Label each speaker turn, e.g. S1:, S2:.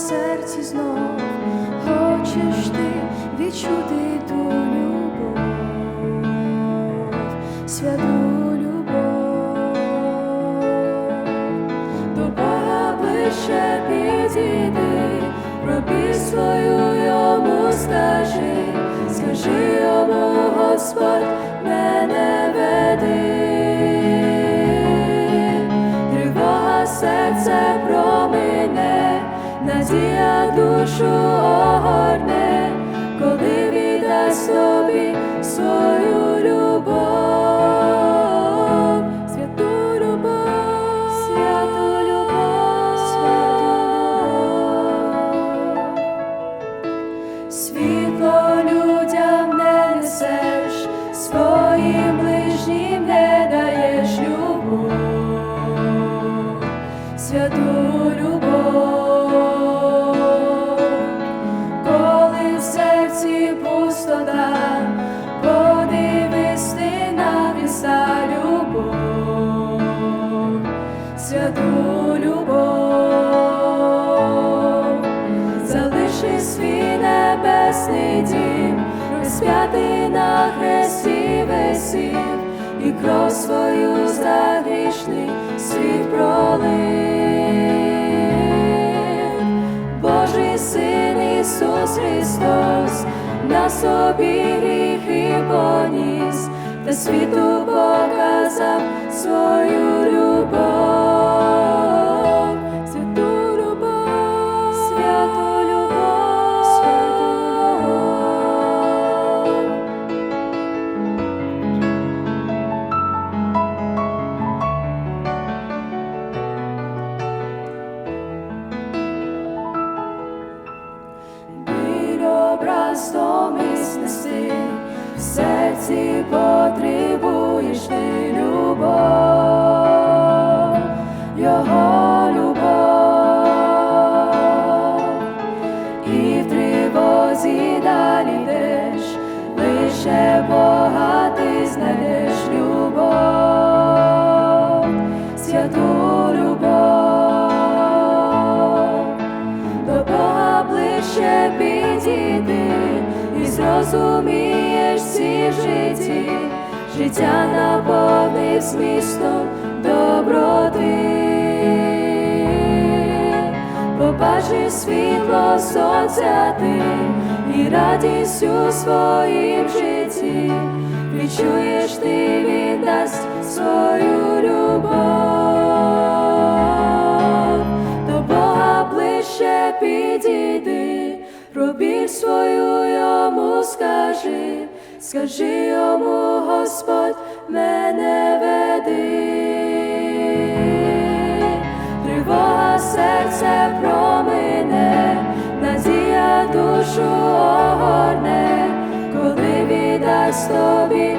S1: серці знов хочеш ти відчути ту любов, святу любов, до Бога ближче підійди, робі свою йому скажи, скажи йому Господь. Надія душу огорне, коли віддасть тобі свою небесний дім, розп'ятий на хресті висів, і кров свою за грішний світ пролив. Божий син Ісус Христос на собі гріхи поніс, та світу показав свою домись неси, в серці потребуєш ти любов, і зрозумієш всі в житті, життя наповнив змістом доброти, побачиш світло сонця ти і радість у своїм житті, відчуєш ти він дасть свою любов. До Бога ближче підійди, про біль свою йому скажи, скажи йому, Господь, мене веди, тривога серце промине, надія душу огорне, коли віддасть тобі